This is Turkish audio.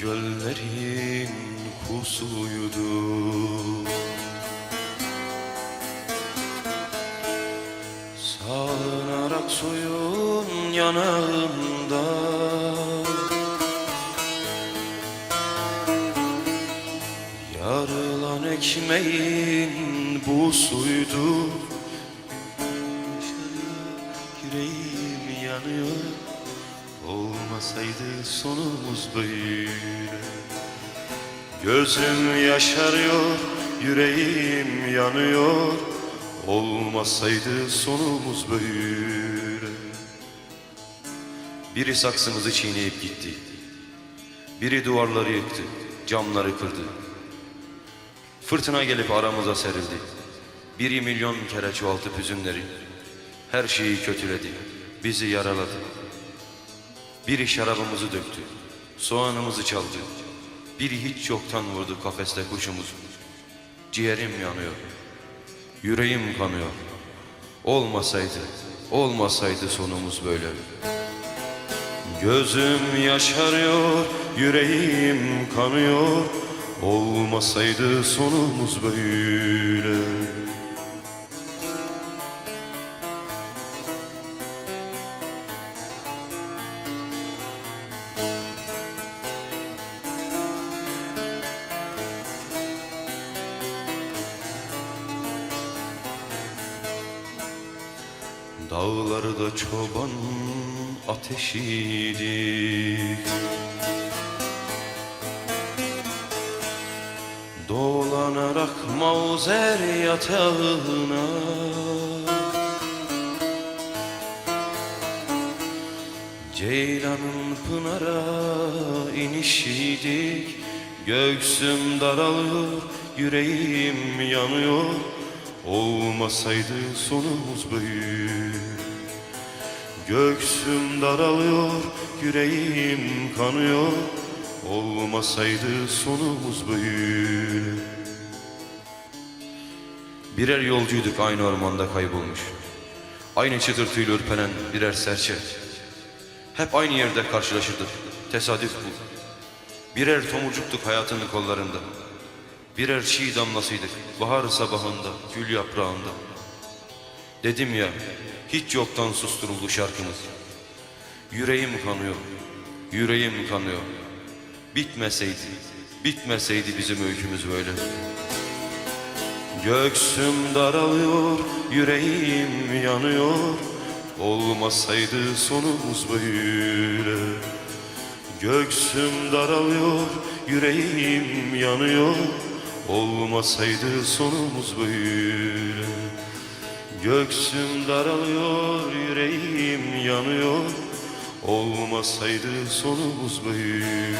gönüllerin kusuydu. Sağlanarak suyun yanağında. Yarılan ekmeğin bu suydu. Yüreğim yanıyor Olmasaydı sonumuz böyle Gözüm yaşarıyor Yüreğim yanıyor Olmasaydı sonumuz böyle Biri saksımızı çiğneyip gitti Biri duvarları yıktı Camları kırdı Fırtına gelip aramıza serildi. Biri milyon kere çoğaltıp hüzünleri. Her şeyi kötüledi. Bizi yaraladı. Biri şarabımızı döktü. Soğanımızı çaldı. Biri hiç yoktan vurdu kafeste kuşumuzu. Ciğerim yanıyor. Yüreğim kanıyor. Olmasaydı, olmasaydı sonumuz böyle. Gözüm yaşarıyor, yüreğim kanıyor. Olmasaydı sonumuz böyle. Dağlarda çoban ateşiydi. Dolanarak mauzer yatağına. Ceylanın pınara inişiydik. Göğsüm daralıyor, yüreğim yanıyor Olmasaydı sonumuz böyle. Göğsüm daralıyor, yüreğim kanıyor. Olmasaydı sonumuz böyle. Birer yolcuyduk aynı ormanda kaybolmuş. Aynı çıtırtıyla ürpenen birer serçe. Hep aynı yerde karşılaşırdık Tesadüf bu. Birer tomurcuktuk hayatının kollarında Birer çiğ damlasıydık bahar sabahında gül yaprağında. Dedim ya hiç yoktan susturuldu şarkımız. Yüreğim kanıyor, yüreğim kanıyor Bitmeseydi, bitmeseydi bizim öykümüz böyle. Göksüm daralıyor, yüreğim yanıyor. Olmasaydı sonumuz böyle. Göksüm daralıyor, yüreğim yanıyor Olmasaydı sonumuz böyle. Göksüm daralıyor, yüreğim yanıyor. Olmasaydı sonumuz böyle